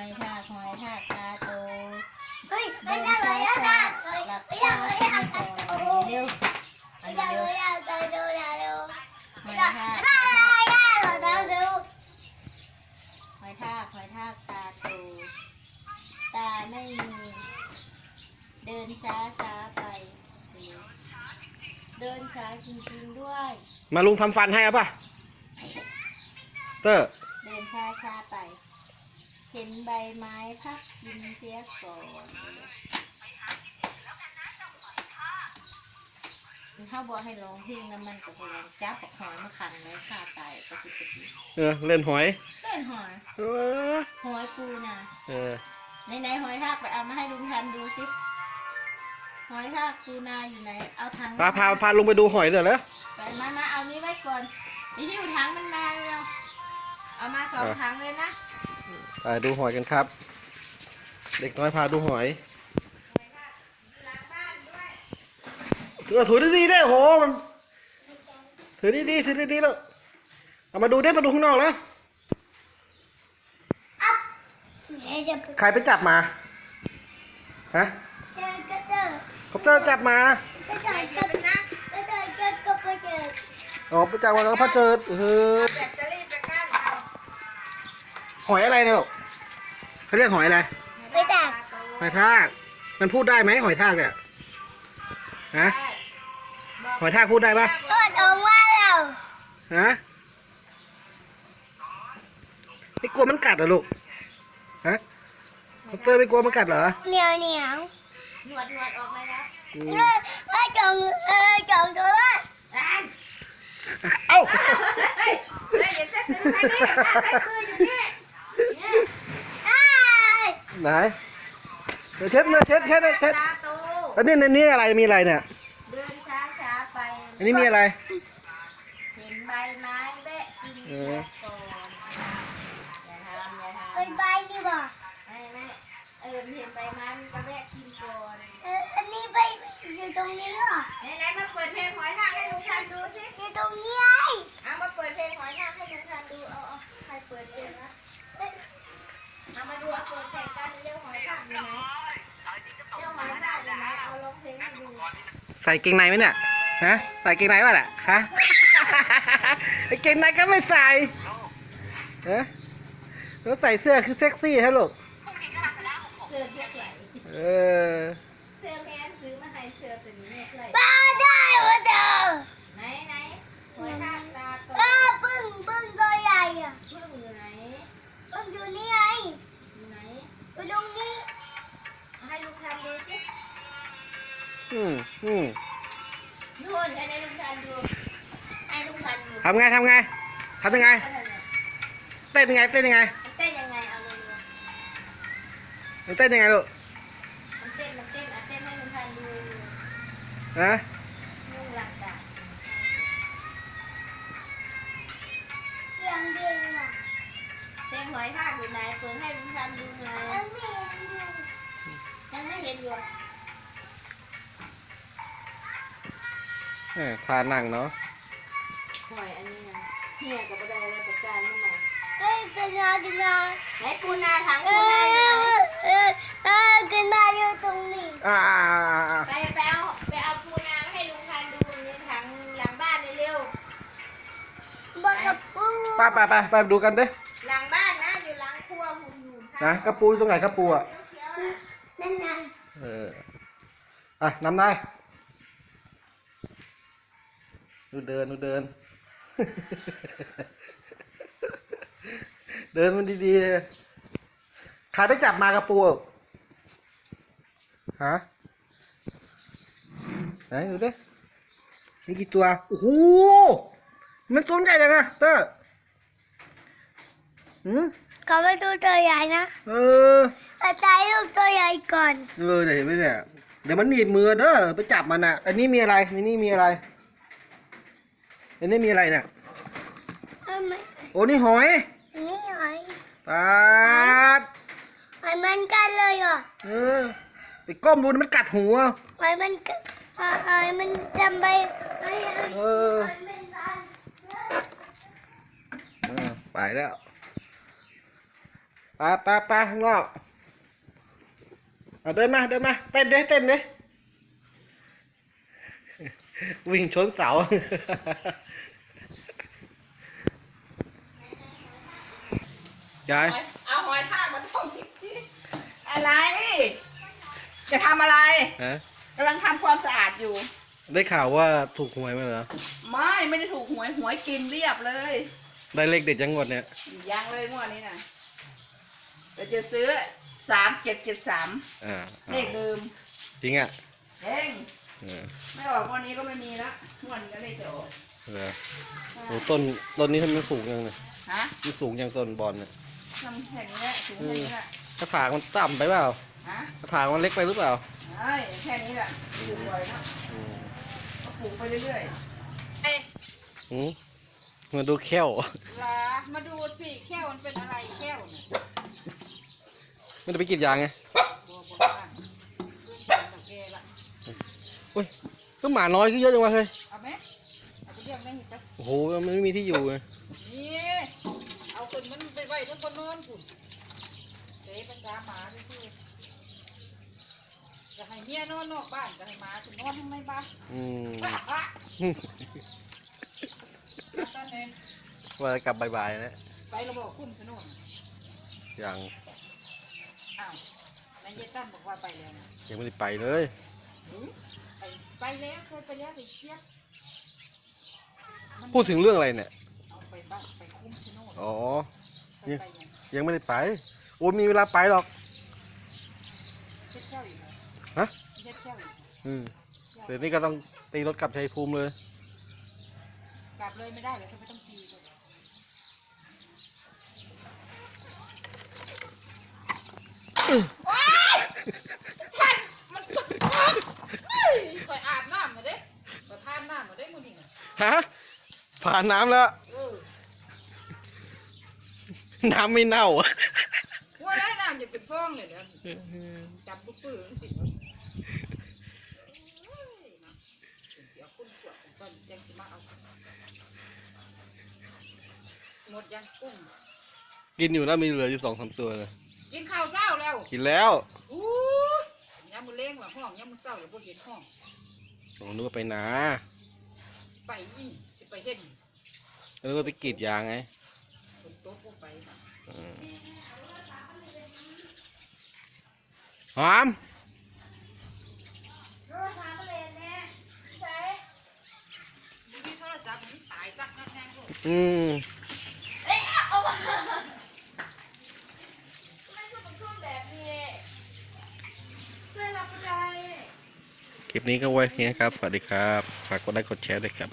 อยทากหอยทากตาโตเฮ้ยเดินช้าช้าค่ะหลับไม่ตาได้เลยขึ้นก่อนเร็วอันเร็วเลยอะเร็วเร็วเร็วหอยได้ทากหอยทากหอยทากตาโตตาไม่มีเดินช้าช้าไป เดินช้าจริงๆด้วย มาลุงทำฟันให้เอาป่ะเตอร์ เดินช้าช้าไป เห็นใบไม้พักกินเสียก่อนถ้าบอกให้ร้องเพลงแล้วมันก็พยายามจับปอกหอยมาขังไว้คาตายปกติปกติเออเล่นหอย เล่นหอยเออหอยปูนะเออในไหนๆหอยทากไปเอามาให้ลุงทันดูสิหอยทากปูนาอยู่ไหนเอาถังพาพาพาลุงไปดูหอยเดี๋ยวแล้วไปมามาเอานี้ไว้ก่อนนี่หิ้วถังมันมาเร็วเอามาสองถังเลยนะ ไปดูหอยกันครับ เด็กน้อยพาดูหอยเออถือดีๆได้โหมันถือดีๆถือดีๆแล้วเอามาดูได้มาดูข้างนอกแล้วเดี๋ยวจะใครไปจับมาฮะเจอก็เจอเขาเจอจับมาก็เจอก็นะก็เจอก็ก็ไปเจออ๋อไปจับมาแล้วพอเจอเออแบบจะรีบจะกั้นเอาหอยอะไรเนี่ยลูก เขาเรียกหอยอะไรไปแต่หอยทาก มันพูดได้ไหมหอยทากเนี่ยฮะหอยทากพูดได้ปะก็ออกมาแล้วฮะไม่กลัวมันกัดเหรอลูกฮะคอปเตอร์ไม่กลัวมันกัดเหรอเหนียวเหนียวหนวดหนวดออกมาแล้วอืมเออเออจงเออจงตัวอ่านเอ้าเฮ้ยเฮ้ยอย่าเช็ดซื้อมานี่ให้คืนอยู่นี่เนี่ยอ้าย ไหนเดี๋ยวเช็ดมือเช็ดเช็ดเช็ดตาโตอันนี้ในนี้อะไรมีอะไรเนี่ยเดินช้าช้าๆไปอันนี้มีอะไร เห็นใบไม้แวะกินเสียก่อนอย่าทำอย่าทำเป็นใบนี่บ่ไม่ไม่เออเห็นใบไม้มันก็แวะกินก่อนเอออันนี้ใบอยู่ตรงนี้เหรอไหนๆมาเปิดเพลงหอยทากให้ลุงทันดูสิอยู่ตรงนี้ไงเอามาเปิดเพลงหอยทากให้ลุงทันดูเอาเอาใครเปิดเพลงนะ เอามาดูเอาเปิดแข่งกันเร็วหอยทากอยู่ไหนเร็วหอยทากอยู่ไหนเอาร้องเพลงให้ดูใส่เกงในไหมเนี่ย ฮะ ใส่เกงในป่ะน่ะฮะไอเกงในก็ไม่ใส่ฮะแล้วใส่เสื้อคือเซ็กซี่ฮะลูกเสื้อเสื้อไหลเออ เสื้อแมนซื้อมาให้เสื้อตัวนี้เนี่ยไหลปลาได้มาเจอไหนไหนหอยทากตาโตเออปึ้งปึ้งตัวใหญ่อะพึ่งอยู่ไหนปึ้งอยู่นี่ไงอยู่ไห นอยู่ตรงนี้เอาให้ลุงทันดูสิอืมอืมนู่นให้ในลุงทันดู ให้ลุงทันดูทำไงทำไงทำยังไง เต้นยังไง เต้นยังไง มันเต้นยังไงเอาเลยดูมันเต้นยังไงลูกมันเต้นมันเต้นอะเต้นให้ลุงทันดูฮะ เออทานั่งเนาะหอยอันนี้นะเฮียกับบัไดอะไรประการนี่นมาเอ้ยกันนากันนาไหนปูนาถังเอปูนาอยู่ไหนอเออเออกันนาอยู่ตรงนี้อ่าไปไปเอาไปเอาปูนาให้ลุงทันดูในถังหลังบ้านเร็วบอกกับปูไปไปไปไปดูกันเด้ๆหลังบ้านนะอยู่หลังครัวหุ่นอยู่นะกระปูอยู่ตรงไหนกระปูอะ เขียวๆนะนั่นไงเอออะน้ำได้ ดูเดินดูเดิน เดินมันดีๆใครไปจับมากระปูอะฮะไหนดูดิมีกี่ตัว โอ้โห มันตัวใหญ่จังอะเตอร์หืมเขาไปดูตัวใหญ่นะ เออแต่ถ่ายรูปตัวใหญ่ก่อน เออเดี๋ยวเห็นไหมเนี่ย เดี๋ยวมันหนีบมือเด้อ ไปจับมันอะอันนี้มีอะไรอันนี้มีอะไร อันนี้มีอะไรเนี่ยเอ้ยไม่โอ้นี่หอยอันนี้หอยปาดหอยมันกันเลยเหรอเออไปก้มดูนะมันกัดหัวหอยมันกันหอยหอยมันจำไปหอยหอยเออหอยมันกันเออไปแล้วไปไปไปข้างนอกเอาเดินมาเดินมาเต้นเด้เต้นเด้ วิ่งชนเสา ยาย เอาหอยทากมาต้มอะไร จะทำอะไรฮะ กำลังทำความสะอาดอยู่ ได้ข่าวว่าถูกหวยไหมเหรอ ไม่ไม่ได้ถูกหวยหวยกินเรียบเลย ได้เลขเด็ดจังหวัดเนี่ย ยังเลยงวดนี้นะเราจะซื้อสามเจ็ดเจ็ดสามอ่าเลขเดิมจริงอะเองเออ ไม่ออกงวันนี้ก็ไม่มีละงวดนี้ก็เลขจะออกเหรอโอ้ต้นต้นนี้ทำไมมันสูงยังเนี่ยฮะมันสูงยังต้นบอลเนี่ยทำแค่นี้แหละถึงแค่นี้แหละกระถางมันต่ำไปเปล่าฮะกระถางมันเล็กไปหรือเปล่าไอ้ยแค่นี้แหละปลูกไว้นะก็ปลูกไปเรื่อยๆเอ้ยอืมมาดูแค้วลามาดูสิแค่วมันเป็นอะไรแค่วเนี่ยไม่ได้ไปกรีดยางไง บัวโบราณเรื่องการกับแกละ อุ้ย ก็หมาน้อยก็เยอะจังวะเฮ้ยเอาไหมเอาไปเรียกแม่เห็นปะโอ้โหมันไม่มีที่อยู่ไงนี่เอาคนมันไปไว้ทั้งคนนอนคุณเตะภาษาหมาซื่อๆจะให้เมียนอนนอกบ้านจะให้หมาคุณนอนข้างในบ้านอืมอะอะแล้วตอนนี้ว่าจะกลับบ่ายๆนะไประบอกคุ้มสนุนยังอ้าวนายเยตันบอกว่าไปแล้วนะยังไม่ได้ไปเลยหือ ไปไปแล้วเคยไปแล้วไปเทียบมันพูดถึงเรื่องอะไรเนี่ย เอาไปบ้านไปคุ้มชะโนดอ๋อ เคยไปยังยังไม่ได้ไป โอ้ยมีเวลาไปหรอกเช็ดเช่าอยู่ไหมฮะเช็ดเช่าอยู่อืมเดี๋ยวนี้ก็ต้องตีรถกลับชัยภูมิเลย กลับเลยไม่ได้เลยเขาไม่ต้องตีเลยท่านมันจุกเฮ้ย คอยอาบน้ำมาเด้ไปพานน้ำมาได้มื้อนี้น่ะฮะผ่านน้ำแล้ว เออน้ำไม่เน่าว่าได้น้ำอย่าเป็นฟองเลยเด้อจับปุ๊บปื้อสิวะเฮ้ยนะเดี๋ยวคุณขวดก่อนยังสิมาเอาหมดยังกุ้งกินอยู่นะมีเหลืออยู่สองสามตัวเลยกินข้าวเช้าแล้ว กินแล้วอู้ยา มมือเล้งว่าห้องยามมือเช้าอย่าบ่เห็นห้องผมนึกว่าไปนาไปอีสิไปเห็นนึกว่าไปกรีดยางไงคนโต๊ะบ่ไปอืมหอม โทรศัพท์เลยแน่ใส่มีโทรศัพท์มันตายซักนักแน่ลูกอืมเอ๊ะเอามาทำไมคุณต้องพูดแบบนี้เสื้อรับไม่ได้ คลิปนี้ก็ไว้แค่นี้ครับ สวัสดีครับ ฝากกดไลค์กดแชร์ด้วยครับ